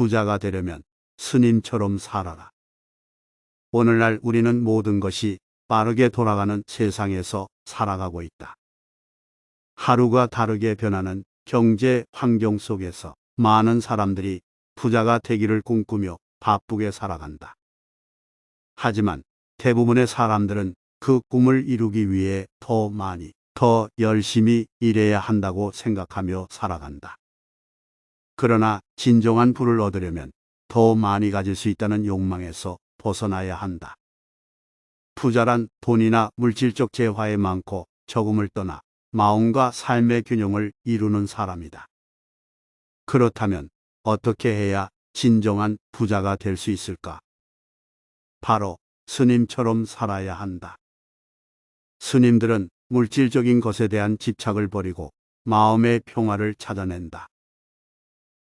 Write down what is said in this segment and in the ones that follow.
부자가 되려면 스님처럼 살아라. 오늘날 우리는 모든 것이 빠르게 돌아가는 세상에서 살아가고 있다. 하루가 다르게 변하는 경제 환경 속에서 많은 사람들이 부자가 되기를 꿈꾸며 바쁘게 살아간다. 하지만 대부분의 사람들은 그 꿈을 이루기 위해 더 많이, 더 열심히 일해야 한다고 생각하며 살아간다. 그러나 진정한 부를 얻으려면 더 많이 가질 수 있다는 욕망에서 벗어나야 한다. 부자란 돈이나 물질적 재화에 많고 적음을 떠나 마음과 삶의 균형을 이루는 사람이다. 그렇다면 어떻게 해야 진정한 부자가 될 수 있을까? 바로 스님처럼 살아야 한다. 스님들은 물질적인 것에 대한 집착을 버리고 마음의 평화를 찾아낸다.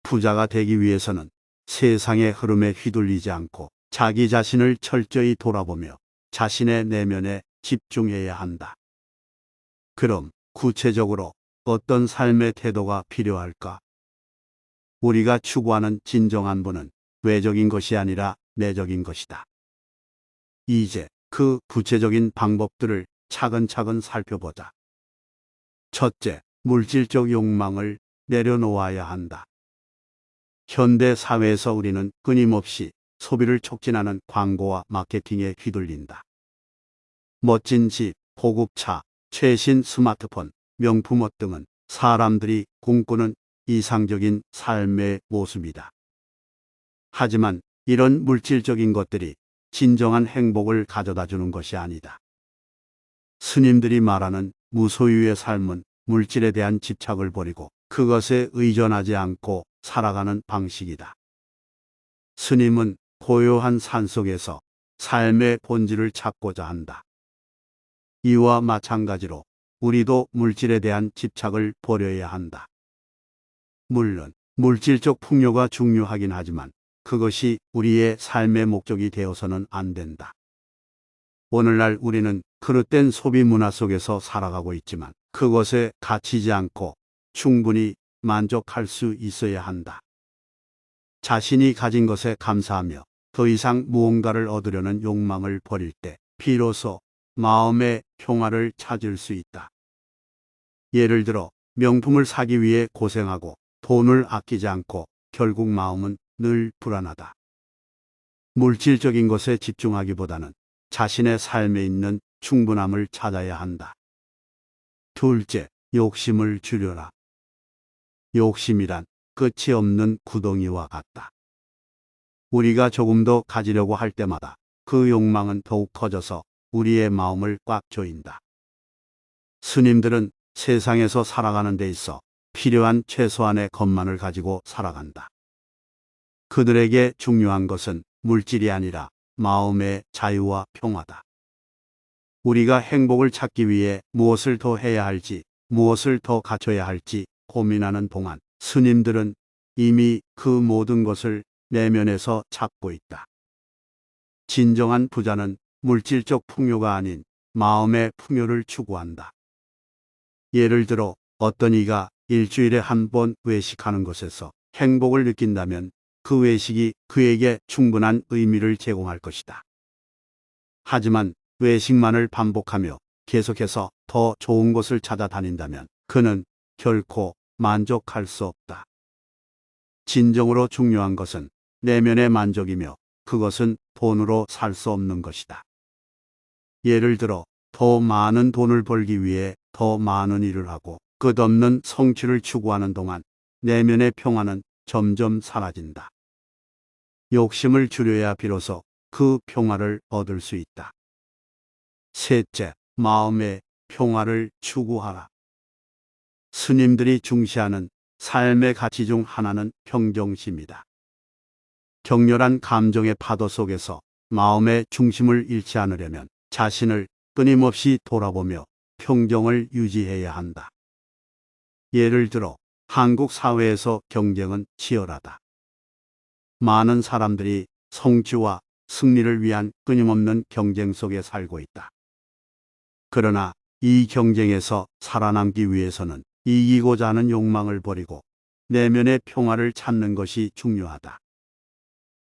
부자가 되기 위해서는 세상의 흐름에 휘둘리지 않고 자기 자신을 철저히 돌아보며 자신의 내면에 집중해야 한다. 그럼 구체적으로 어떤 삶의 태도가 필요할까? 우리가 추구하는 진정한 부는 외적인 것이 아니라 내적인 것이다. 이제 그 구체적인 방법들을 차근차근 살펴보자. 첫째, 물질적 욕망을 내려놓아야 한다. 현대 사회에서 우리는 끊임없이 소비를 촉진하는 광고와 마케팅에 휘둘린다. 멋진 집, 고급차, 최신 스마트폰, 명품 옷 등은 사람들이 꿈꾸는 이상적인 삶의 모습이다. 하지만 이런 물질적인 것들이 진정한 행복을 가져다 주는 것이 아니다. 스님들이 말하는 무소유의 삶은 물질에 대한 집착을 버리고 그것에 의존하지 않고 살아가는 방식이다. 스님은 고요한 산속에서 삶의 본질을 찾고자 한다. 이와 마찬가지로 우리도 물질에 대한 집착을 버려야 한다. 물론 물질적 풍요가 중요하긴 하지만 그것이 우리의 삶의 목적이 되어서는 안 된다. 오늘날 우리는 그릇된 소비 문화 속에서 살아가고 있지만 그것에 갇히지 않고 충분히 만족할 수 있어야 한다. 자신이 가진 것에 감사하며 더 이상 무언가를 얻으려는 욕망을 버릴 때 비로소 마음의 평화를 찾을 수 있다. 예를 들어 명품을 사기 위해 고생하고 돈을 아끼지 않고 결국 마음은 늘 불안하다. 물질적인 것에 집중하기보다는 자신의 삶에 있는 충분함을 찾아야 한다. 둘째, 욕심을 줄여라. 욕심이란 끝이 없는 구덩이와 같다. 우리가 조금 더 가지려고 할 때마다 그 욕망은 더욱 커져서 우리의 마음을 꽉 조인다. 스님들은 세상에서 살아가는 데 있어 필요한 최소한의 것만을 가지고 살아간다. 그들에게 중요한 것은 물질이 아니라 마음의 자유와 평화다. 우리가 행복을 찾기 위해 무엇을 더 해야 할지, 무엇을 더 갖춰야 할지 고민하는 동안 스님들은 이미 그 모든 것을 내면에서 찾고 있다. 진정한 부자는 물질적 풍요가 아닌 마음의 풍요를 추구한다. 예를 들어 어떤 이가 일주일에 한 번 외식하는 것에서 행복을 느낀다면 그 외식이 그에게 충분한 의미를 제공할 것이다. 하지만 외식만을 반복하며 계속해서 더 좋은 곳을 찾아다닌다면 그는 결코 만족할 수 없다. 진정으로 중요한 것은 내면의 만족이며 그것은 돈으로 살 수 없는 것이다. 예를 들어 더 많은 돈을 벌기 위해 더 많은 일을 하고 끝없는 성취를 추구하는 동안 내면의 평화는 점점 사라진다. 욕심을 줄여야 비로소 그 평화를 얻을 수 있다. 셋째, 마음의 평화를 추구하라. 스님들이 중시하는 삶의 가치 중 하나는 평정심이다. 격렬한 감정의 파도 속에서 마음의 중심을 잃지 않으려면 자신을 끊임없이 돌아보며 평정을 유지해야 한다. 예를 들어 한국 사회에서 경쟁은 치열하다. 많은 사람들이 성취와 승리를 위한 끊임없는 경쟁 속에 살고 있다. 그러나 이 경쟁에서 살아남기 위해서는 이기고자 하는 욕망을 버리고 내면의 평화를 찾는 것이 중요하다.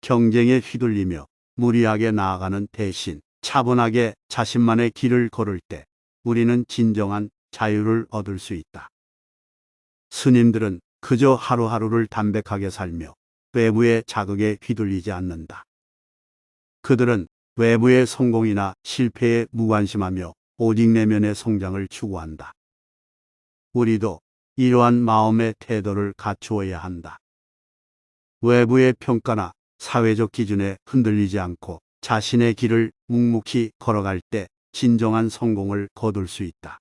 경쟁에 휘둘리며 무리하게 나아가는 대신 차분하게 자신만의 길을 걸을 때 우리는 진정한 자유를 얻을 수 있다. 스님들은 그저 하루하루를 담백하게 살며 외부의 자극에 휘둘리지 않는다. 그들은 외부의 성공이나 실패에 무관심하며 오직 내면의 성장을 추구한다. 우리도 이러한 마음의 태도를 갖추어야 한다. 외부의 평가나 사회적 기준에 흔들리지 않고 자신의 길을 묵묵히 걸어갈 때 진정한 성공을 거둘 수 있다.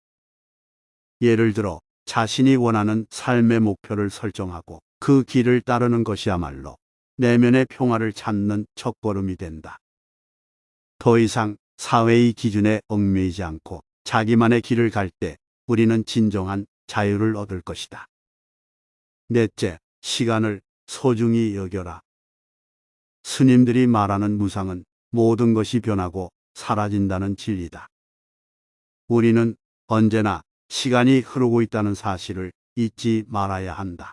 예를 들어 자신이 원하는 삶의 목표를 설정하고 그 길을 따르는 것이야말로 내면의 평화를 찾는 첫걸음이 된다. 더 이상 사회의 기준에 얽매이지 않고 자기만의 길을 갈 때 우리는 진정한 자유를 얻을 것이다. 넷째, 시간을 소중히 여겨라. 스님들이 말하는 무상은 모든 것이 변하고 사라진다는 진리다. 우리는 언제나 시간이 흐르고 있다는 사실을 잊지 말아야 한다.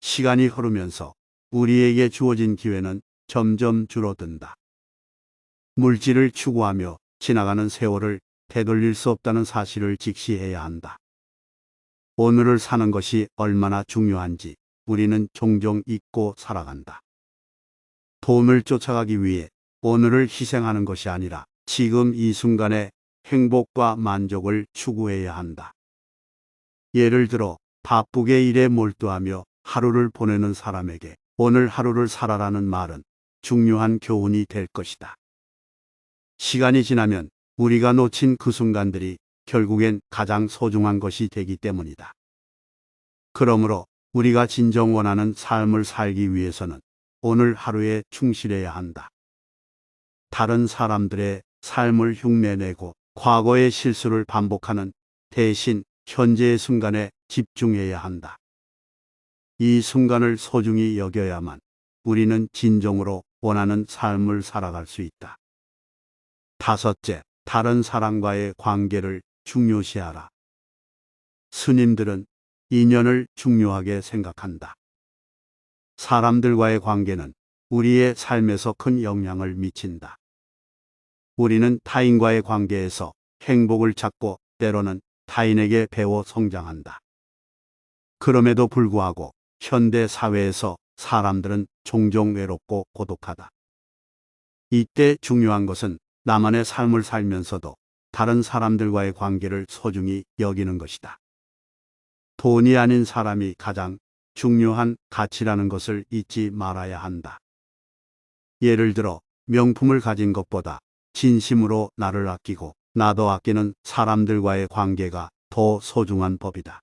시간이 흐르면서 우리에게 주어진 기회는 점점 줄어든다. 물질을 추구하며 지나가는 세월을 되돌릴 수 없다는 사실을 직시해야 한다. 오늘을 사는 것이 얼마나 중요한지 우리는 종종 잊고 살아간다. 돈을 쫓아가기 위해 오늘을 희생하는 것이 아니라 지금 이 순간의 행복과 만족을 추구해야 한다. 예를 들어 바쁘게 일에 몰두하며 하루를 보내는 사람에게 오늘 하루를 살아라는 말은 중요한 교훈이 될 것이다. 시간이 지나면 우리가 놓친 그 순간들이 결국엔 가장 소중한 것이 되기 때문이다. 그러므로 우리가 진정 원하는 삶을 살기 위해서는 오늘 하루에 충실해야 한다. 다른 사람들의 삶을 흉내내고 과거의 실수를 반복하는 대신 현재의 순간에 집중해야 한다. 이 순간을 소중히 여겨야만 우리는 진정으로 원하는 삶을 살아갈 수 있다. 다섯째, 다른 사람과의 관계를 중요시하라. 스님들은 인연을 중요하게 생각한다. 사람들과의 관계는 우리의 삶에서 큰 영향을 미친다. 우리는 타인과의 관계에서 행복을 찾고 때로는 타인에게 배워 성장한다. 그럼에도 불구하고 현대 사회에서 사람들은 종종 외롭고 고독하다. 이때 중요한 것은 나만의 삶을 살면서도 다른 사람들과의 관계를 소중히 여기는 것이다. 돈이 아닌 사람이 가장 중요한 가치라는 것을 잊지 말아야 한다. 예를 들어 명품을 가진 것보다 진심으로 나를 아끼고 나도 아끼는 사람들과의 관계가 더 소중한 법이다.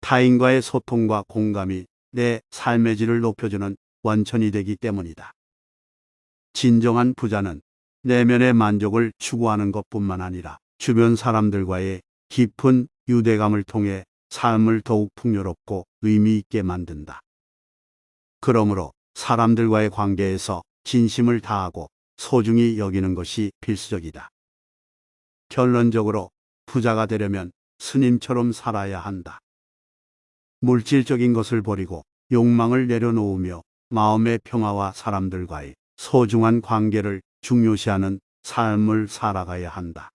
타인과의 소통과 공감이 내 삶의 질을 높여주는 원천이 되기 때문이다. 진정한 부자는 내면의 만족을 추구하는 것뿐만 아니라 주변 사람들과의 깊은 유대감을 통해 삶을 더욱 풍요롭고 의미 있게 만든다. 그러므로 사람들과의 관계에서 진심을 다하고 소중히 여기는 것이 필수적이다. 결론적으로 부자가 되려면 스님처럼 살아야 한다. 물질적인 것을 버리고 욕망을 내려놓으며 마음의 평화와 사람들과의 소중한 관계를 중요시하는 삶을 살아가야 한다.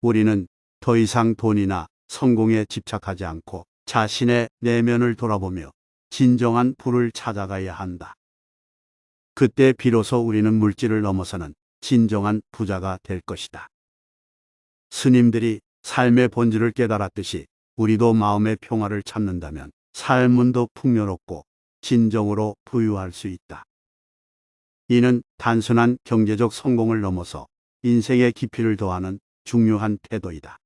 우리는 더 이상 돈이나 성공에 집착하지 않고 자신의 내면을 돌아보며 진정한 불을 찾아가야 한다. 그때 비로소 우리는 물질을 넘어서는 진정한 부자가 될 것이다. 스님들이 삶의 본질을 깨달았듯이 우리도 마음의 평화를 찾는다면 삶은 더 풍요롭고 진정으로 부유할 수 있다. 이는 단순한 경제적 성공을 넘어서 인생의 깊이를 더하는 중요한 태도이다.